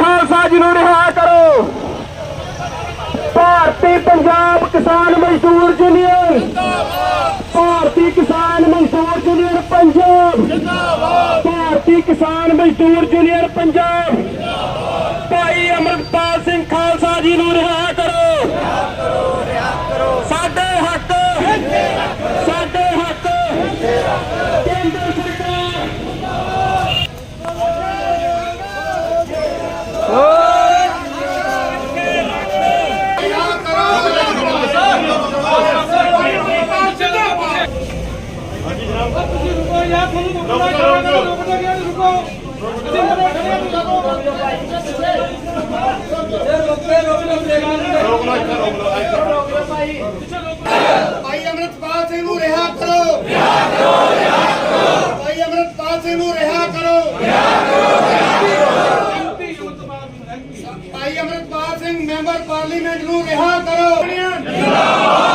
ਖਾਲਸਾ ਜੀ ਨੂੰ ਰਿਹਾ ਕਰੋ। ਭਾਰਤੀ ਪੰਜਾਬ ਕਿਸਾਨ ਮਜ਼ਦੂਰ ਯੂਨੀਅਨ। ਭਾਰਤੀ ਕਿਸਾਨ ਮਜ਼ਦੂਰ ਯੂਨੀਅਨ ਪੰਜਾਬ। ਭਾਰਤੀ ਕਿਸਾਨ ਮਜ਼ਦੂਰ ਯੂਨੀਅਨ ਪੰਜਾਬ। ਭਾਈ ਅਮਰਪਾਲ ਸਿੰਘ ਖਾਲਸਾ ਜੀ ਨੂੰ ਰਿਹਾ ਕਰੋ ਸਾਡੇ ਹੱਕ ਸਾਡੇ ਹੱਕ ਕੇਂਦਰ ਸਰਕਾਰ ਭਾਈ ਅਮਰਤਪਾਲ ਸਿੰਘ ਨੂੰ ਰਿਹਾ ਕਰੋ ਰਿਹਾ ਕਰੋ ਰਿਹਾ ਕਰੋ ਭਾਈ ਅਮਰਤਪਾਲ ਸਿੰਘ ਨੂੰ ਰਿਹਾ ਕਰੋ ਰਿਹਾ ਕਰੋ ਭਾਈ ਅਮਰਤਪਾਲ ਸਿੰਘ ਮੈਂਬਰ ਪਾਰਲੀਮੈਂਟ ਨੂੰ ਰਿਹਾ ਕਰੋ ਜਿੰਦਾਬਾਦ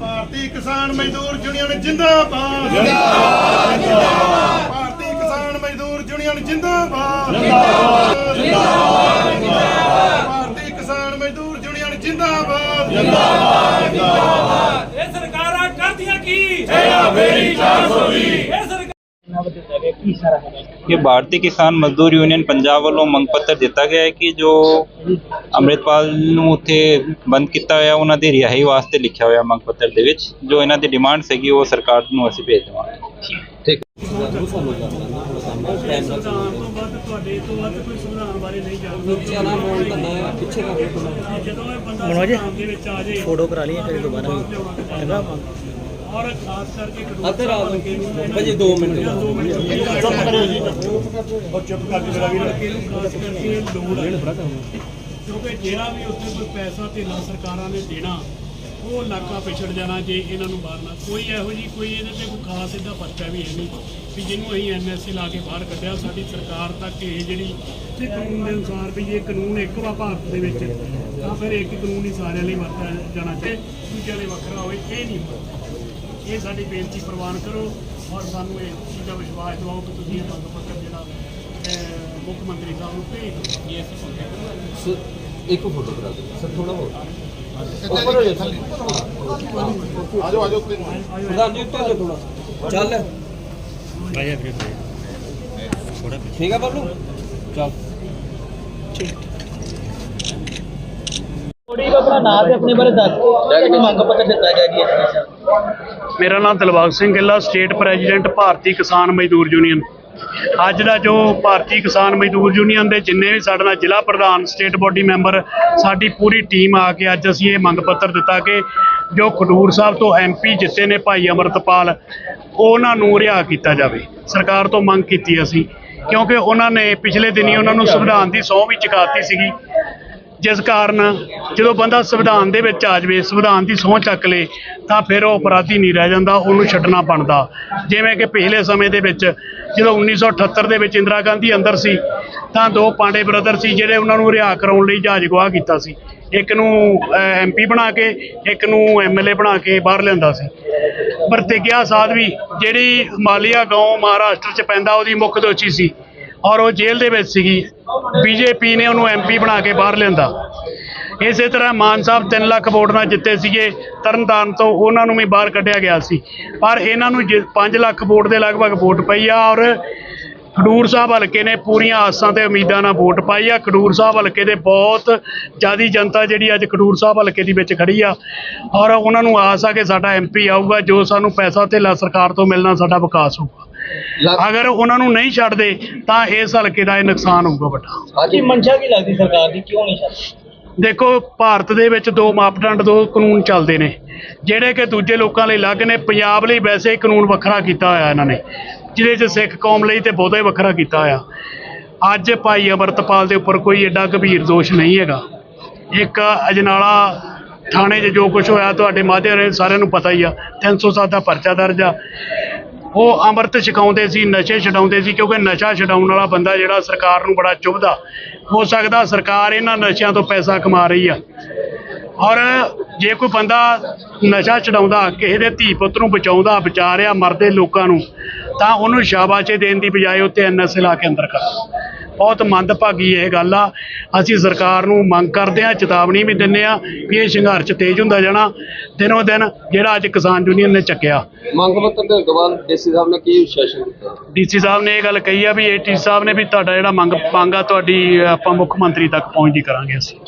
ਭਾਰਤੀ ਕਿਸਾਨ ਮਜ਼ਦੂਰ ਯੂਨੀਅਨ ਜਿੰਦਾਬਾਦ। ਜਿੰਦਾਬਾਦ। ਭਾਰਤੀ ਕਿਸਾਨ ਮਜ਼ਦੂਰ ਯੂਨੀਅਨ ਜਿੰਦਾਬਾਦ। ਜਿੰਦਾਬਾਦ। ਜਿੰਦਾਬਾਦ ਭਾਰਤੀ ਕਿਸਾਨ ਮਜ਼ਦੂਰ ਯੂਨੀਅਨ ਜਿੰਦਾਬਾਦ। ਇਹ ਸਰਕਾਰਾਂ ਕਰਦੀਆਂ ਕੀ? ਤੇਰਾ ਮੇਰੀ 420 ਇਹ ਸਰਕਾਰ ਇਹ ਭਾਰਤੀ ਕਿਸਾਨ ਮਜ਼ਦੂਰ ਯੂਨੀਅਨ ਪੰਜਾਬ ਵੱਲੋਂ ਮੰਗ ਪੱਤਰ ਦਿੱਤਾ ਗਿਆ ਹੈ ਕਿ ਜੋ ਅੰਮ੍ਰਿਤਪਾਲ ਨੂੰ ਉੱਥੇ ਬੰਦ ਕੀਤਾ ਹੋਇਆ ਉਹਨਾਂ ਦੀ ਰਿਹਾਈ ਵਾਸਤੇ ਲਿਖਿਆ ਹੋਇਆ ਮੰਗ ਪੱਤਰ ਦੇ ਵਿੱਚ ਜੋ ਇਹਨਾਂ ਦੀ ਡਿਮਾਂਡ ਸੀਗੀ ਉਹ ਸਰਕਾਰ ਨੂੰ ਅਸੀਂ ਭੇਜ ਦੇਵਾਂਗੇ ਸੰਵਿਧਾਨ ਤੋਂ ਵੱਧ ਤੁਹਾਡੇ ਤੋਂ ਵੱਧ ਕੋਈ ਸੰਵਿਧਾਨ ਬਾਰੇ ਨਹੀਂ ਜਾਣਦਾ ਬੱਚਿਆਂ ਦਾ ਮੋਲ ਕਰਨਾ ਪਿੱਛੇ ਜਦੋਂ ਇਹ ਬੰਦਾ ਸੰਵਿਧਾਨ ਦੇ ਵਿੱਚ ਆ ਜਾਏ ਫੋਟੋ ਕਰਾ ਲਈਏ ਫਿਰ ਦੁਬਾਰਾ ਔਰ ਖਾਸ ਕਰਕੇ ਰਾਤ ਨੂੰ ਭਾਜੀ 2 ਮਿੰਟ। ਚੁੱਪ ਕਰਿਓ ਜੀ। ਉਹ ਚੁੱਪ ਕਰਕੇ ਮੇਰਾ ਵੀਰ ਕਿਉਂਕਿ ਜਿਹੜਾ ਵੀ ਉੱਥੇ ਕੋਈ ਪੈਸਾ ਧੇਲਾ ਸਰਕਾਰਾਂ ਨੇ ਦੇਣਾ ਉਹ ਇਲਾਕਾ ਪਿਛੜ ਜਾਣਾ ਜੇ ਇਹਨਾਂ ਨੂੰ ਬਾਹਰ ਨਾ ਕੋਈ ਇਹੋ ਜੀ ਕੋਈ ਇਹਦੇ ਤੇ ਕੋਈ ਖਾਸ ਇਹਦਾ ਪਰਚਾ ਵੀ ਹੈ ਨਹੀਂ ਵੀ ਜਿਹਨੂੰ ਅਸੀਂ ਐਨਐਸਏ ਲਾ ਕੇ ਬਾਹਰ ਕੱਢਿਆ। ਸਾਡੀ ਸਰਕਾਰ ਤੱਕ ਇਹ ਜਿਹੜੀ ਤੇ ਕਾਨੂੰਨ ਦੇ ਅਨੁਸਾਰ ਵੀ ਇਹ ਕਾਨੂੰਨ ਇੱਕ ਵਾ ਭਾਰਤ ਦੇ ਵਿੱਚ ਤਾਂ ਫਿਰ ਇੱਕ ਕਾਨੂੰਨ ਹੀ ਸਾਰਿਆਂ ਲਈ ਵਰਤਿਆ ਜਾਣਾ ਚਾਹੀਦਾ। ਦੂਜਿਆਂ ਲਈ ਵੱਖਰਾ ਹੋਵੇ ਇਹ ਨਹੀਂ ਹੁੰਦਾ ਇਹ ਸਾਡੀ ਬੇਨਤੀ ਪ੍ਰਵਾਨ ਕਰੋ ਔਰ ਸਾਨੂੰ ਇਹ ਚੀਜ਼ ਦਾ ਵਿਸ਼ਵਾਸ ਦਿਵਾਓ ਕਿ ਤੁਸੀਂ ਇਹ ਮੰਗ ਪੱਤਰ ਜਿਹੜਾ ਅਹ, ਮੁੱਖ ਮੰਤਰੀ ਸਾਹਿਬ ਨੂੰ ਭੇਜ ਦਿਓ। ਇਹ ਅਸੀਂ ਮੰਗਿਆ ਇੱਕ ਫੋਟੋ ਕਰਾ ਦਿਓ। ਸਰ ਥੋੜਾ ਹੋਰ। ਪ੍ਰਧਾਨ ਜੀ ਉੱਤੇ ਆ ਜਾਓ। ਥੋੜਾ ਚੱਲ। ਠੀਕ ਆ ਬੱਬਲੂ? ਚੱਲ। ਮੇਰਾ ਨਾਮ ਦਿਲਬਾਗ ਸਿੰਘ ਗਿੱਲਾ ਸਟੇਟ ਪ੍ਰੈਜ਼ੀਡੈਂਟ ਭਾਰਤੀ ਕਿਸਾਨ ਮਜ਼ਦੂਰ ਯੂਨੀਅਨ। ਅੱਜ ਦਾ ਜੋ ਭਾਰਤੀ ਕਿਸਾਨ ਮਜ਼ਦੂਰ ਯੂਨੀਅਨ ਦੇ ਜਿੰਨੇ ਵੀ ਸਾਡੇ ਨਾਲ ਜ਼ਿਲ੍ਹਾ ਪ੍ਰਧਾਨ, ਸਟੇਟ ਬੋਡੀ ਮੈਂਬਰ, ਸਾਡੀ ਪੂਰੀ ਟੀਮ ਆ ਕੇ ਅੱਜ ਅਸੀਂ ਇਹ ਮੰਗ ਪੱਤਰ ਦਿੱਤਾ ਕਿ ਜੋ ਖਡੂਰ ਸਾਹਿਬ ਤੋਂ ਐਮਪੀ ਜਿੱਤੇ ਨੇ ਭਾਈ ਅਮਰਤਪਾਲ, ਉਹਨਾਂ ਨੂੰ ਰਿਹਾ ਕੀਤਾ ਜਾਵੇ। ਸਰਕਾਰ ਤੋਂ ਮੰਗ ਕੀਤੀ ਅਸੀਂ, ਕਿਉਂਕਿ ਉਹਨਾਂ ਨੇ ਪਿਛਲੇ ਦਿਨੀ ਉਹਨਾਂ ਨੂੰ ਸੰਵਿਧਾਨ ਦੀ ਸਹੁੰ ਵੀ ਚੁਕਾਤੀ ਸੀਗੀ। ਜਿਸ ਕਾਰਨ ਜਦੋਂ ਬੰਦਾ ਸੰਵਿਧਾਨ ਦੇ ਵਿੱਚ ਆ ਜਾਵੇ, ਸੰਵਿਧਾਨ ਦੀ ਸਹੁੰ ਚੱਕ ਲੇ, ਤਾਂ ਫਿਰ ਉਹ ਅਪਰਾਧੀ ਨਹੀਂ ਰਹਿ ਜਾਂਦਾ, ਉਹਨੂੰ ਛੱਡਣਾ ਬਣਦਾ। ਜਿਵੇਂ ਕਿ ਪਿਛਲੇ ਸਮੇਂ ਦੇ ਵਿੱਚ ਜਦੋਂ 1978 ਦੇ ਵਿੱਚ ਇੰਦਰਾ ਗਾਂਧੀ ਅੰਦਰ ਸੀ, ਤਾਂ ਦੋ ਪਾਂਡੇ ਬ੍ਰਦਰ ਸੀ ਜਿਹੜੇ ਉਹਨਾਂ ਨੂੰ ਰਿਹਾ ਕਰਾਉਣ ਲਈ ਜਹਾਜ਼ ਗਵਾਹ ਕੀਤਾ ਸੀ। ਇੱਕ ਨੂੰ ਐਮਪੀ ਬਣਾ ਕੇ, ਇੱਕ ਨੂੰ ਐਮਐਲਏ ਬਣਾ ਕੇ ਬਾਹਰ ਲਿਆਂਦਾ ਸੀ। ਪ੍ਰਤਿਗਿਆ ਸਾਧਵੀ ਜਿਹੜੀ ਮਾਲੀਆ ਗਾਉਂ ਮਹਾਰਾਸ਼ਟਰ ਚ ਪੈਂਦਾ, ਉਹਦੀ ਮੁੱਖ ਦੋਸ਼ੀ ਸੀ ਔਰ ਉਹ ਜੇਲ੍ਹ ਦੇ ਵਿੱਚ ਸੀਗੀ। ਬੀਜੇਪੀ ਨੇ ਉਹਨੂੰ ਐਮਪੀ ਬਣਾ ਕੇ ਬਾਹਰ ਲਿਆਂਦਾ। ਇਸੇ ਤਰ੍ਹਾਂ ਮਾਨ ਸਾਹਿਬ 3 ਲੱਖ ਵੋਟ ਨਾਲ ਜਿੱਤੇ ਸੀਗੇ, ਤਰਨਤਾਰਨ ਤੋਂ ਉਹਨਾਂ ਨੂੰ ਵੀ ਬਾਹਰ ਕੱਢਿਆ ਗਿਆ ਸੀ। ਪਰ ਇਹਨਾਂ ਨੂੰ 5 ਲੱਖ ਵੋਟ ਦੇ ਲਗਭਗ ਵੋਟ ਪਈ ਆ ਔਰ ਖਡੂਰ ਸਾਹਿਬ ਹਲਕੇ ਨੇ ਪੂਰੀਆਂ ਆਸਾਂ ਤੇ ਉਮੀਦਾਂ ਨਾਲ ਵੋਟ ਪਾਈ ਆ। ਖਡੂਰ ਸਾਹਿਬ ਹਲਕੇ ਦੇ ਬਹੁਤ ਜ਼ਿਆਦੀ ਜਨਤਾ ਜਿਹੜੀ ਅੱਜ ਖਡੂਰ ਸਾਹਿਬ ਹਲਕੇ ਦੀ ਵਿੱਚ ਖੜੀ ਆ ਔਰ ਉਹਨਾਂ ਨੂੰ ਆਸ ਆ ਕਿ ਸਾਡਾ ਐਮਪੀ ਆਊਗਾ, ਜੋ ਸਾਨੂੰ ਪੈਸਾ ਧੇਲਾ ਸਰਕਾਰ ਤੋਂ ਮਿਲਣਾ ਸਾਡਾ ਵਿਕਾਸ ਹੋਊਗਾ। ਅਗਰ ਉਹਨਾਂ ਨੂੰ ਨਹੀਂ ਛੱਡਦੇ ਤਾਂ ਇਸ ਹਲਕੇ ਦਾ ਇਹ ਨੁਕਸਾਨ ਹੋਊਗਾ ਵੱਡਾ। ਅੱਜ ਮਨਸ਼ਾ ਕੀ ਲੱਗਦੀ ਸਰਕਾਰ ਦੀ? ਕਿਉਂ ਨਹੀਂ ਛੱਡਦੀ? ਦੇਖੋ ਭਾਰਤ ਦੇ ਵਿੱਚ ਦੋ ਮਾਪਦੰਡ ਦੋ ਕਾਨੂੰਨ ਚੱਲਦੇ ਨੇ। ਜਿਹੜੇ ਕਿ ਦੂਜੇ ਲੋਕਾਂ ਲਈ ਅਲੱਗ ਨੇ ਪੰਜਾਬ ਲਈ ਵੈਸੇ ਹੀ ਕਾਨੂੰਨ ਵੱਖਰਾ ਕੀਤਾ ਹੋਇਆ ਇਹਨਾਂ ਨੇ ਜਿਹਦੇ 'ਚ ਸਿੱਖ ਕੌਮ ਲਈ ਤੇ ਬਹੁਤਾ ਹੀ ਵੱਖਰਾ ਕੀਤਾ ਹੋਇਆ। ਅੱਜ ਭਾਈ ਅਮਰਤਪਾਲ ਦੇ ਉੱਪਰ ਕੋਈ ਐਡਾ ਗੰਭੀਰ ਦੋਸ਼ ਨਹੀਂ ਹੈਗਾ। ਇੱਕ ਅਜਨਾਲਾ ਥਾਣੇ 'ਚ ਜੋ ਕੁਝ ਹੋਇਆ ਤੁਹਾਡੇ ਮਾਧਿਅਮ ਰਾਹੀਂ ਸਾਰਿਆਂ ਨੂੰ ਪਤਾ ਹੀ ਆ 307 ਦਾ ਪਰਚਾ ਦਰਜ ਆ। ਉਹ ਅੰਮ੍ਰਿਤ ਛਕਾਉਂਦੇ ਸੀ, ਨਸ਼ੇ ਛਡਾਉਂਦੇ ਸੀ, ਕਿਉਂਕਿ ਨਸ਼ਾ ਛਡਾਉਣ ਵਾਲਾ ਬੰਦਾ ਜਿਹੜਾ ਸਰਕਾਰ ਨੂੰ ਬੜਾ ਚੁਭਦਾ। ਹੋ ਸਕਦਾ ਸਰਕਾਰ ਇਹਨਾਂ ਨਸ਼ਿਆਂ ਤੋਂ ਪੈਸਾ ਕਮਾ ਰਹੀ ਆ। ਔਰ ਜੇ ਕੋਈ ਬੰਦਾ ਨਸ਼ਾ ਛਡਾਉਂਦਾ, ਕਿਸੇ ਦੇ ਧੀ ਪੁੱਤ ਨੂੰ ਬਚਾਉਂਦਾ, ਬਚਾ ਰਿਹਾ ਮਰਦੇ ਲੋਕਾਂ ਨੂੰ, ਤਾਂ ਉਹਨੂੰ ਸ਼ਾਬਾਸ਼ੇ ਦੇਣ ਦੀ ਬਜਾਏ ਉੱਤੇ ਐਨਐਸਏ ਲਾ ਕੇ ਅੰਦਰ ਕਰ ਬਹੁਤ ਮੰਦਭਾਗੀ ਇਹ ਗੱਲ ਆ। ਅਸੀਂ ਸਰਕਾਰ ਨੂੰ ਮੰਗ ਕਰਦੇ ਆ ਚੇਤਾਵਨੀ ਵੀ ਦਿੰਨੇ ਆ ਵੀ ਇਹ ਸੰਘਰਸ਼ ਤੇਜ਼ ਹੁੰਦਾ ਜਾਣਾ। ਦਿਨੋਂ ਦਿਨ ਜਿਹੜਾ ਅੱਜ ਕਿਸਾਨ ਯੂਨੀਅਨ ਨੇ ਚੱਕਿਆ। ਮੰਗ ਪੱਤਰ ਦੇਣ ਤੋਂ ਬਾਅਦ ਡੀਸੀ ਸਾਹਿਬ ਨੇ ਕੀ ਵਿਸ਼ੇਸ਼ਣ ਦਿੱਤਾ? ਡੀਸੀ ਸਾਹਿਬ ਨੇ ਇਹ ਗੱਲ ਕਹੀ ਆ ਵੀ ਏਟੀ ਸਾਹਿਬ ਨੇ ਵੀ ਤੁਹਾਡਾ ਜਿਹੜਾ ਮੰਗ ਮੰਗ ਆ ਤੁਹਾਡੀ ਆਪਾਂ ਮੁੱਖ ਮੰਤਰੀ ਤੱਕ ਪਹੁੰਚਦੀ ਕਰਾਂਗੇ ਅਸੀਂ।